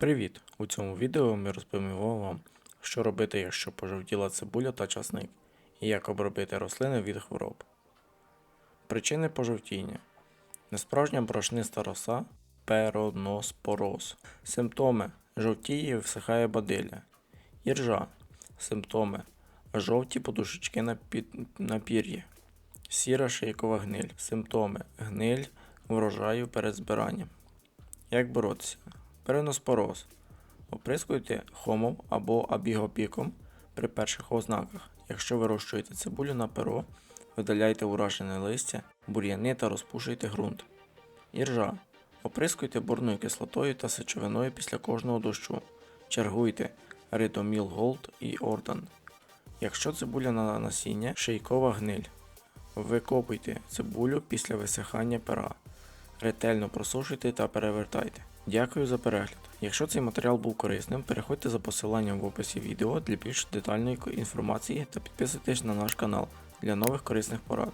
Привіт! У цьому відео ми розповімо вам, що робити, якщо пожовтіла цибуля та часник, і як обробити рослини від хвороб. Причини пожовтіння: несправжня борошниста роса, пероноспороз. Симптоми: жовтіє всихає бадилля, іржа. Симптоми: жовті подушечки на, під... на пір'ї, сіра шийкова гниль. Симптоми: гниль врожаю перед збиранням. Як боротися? Переноспороз. Оприскуйте хомом або абігопіком при перших ознаках. Якщо вирощуєте цибулю на перо, видаляйте уражене листя, бур'яни та розпушуйте ґрунт. Іржа. Оприскуйте борною кислотою та сечовиною після кожного дощу. Чергуйте Ридоміл Голд і Ордан. Якщо цибуля на насіння, шийкова гниль. Викопуйте цибулю після висихання пера. Ретельно просушуйте та перевертайте. Дякую за перегляд. Якщо цей матеріал був корисним, переходьте за посиланням в описі відео для більш детальної інформації та підписуйтесь на наш канал для нових корисних порад.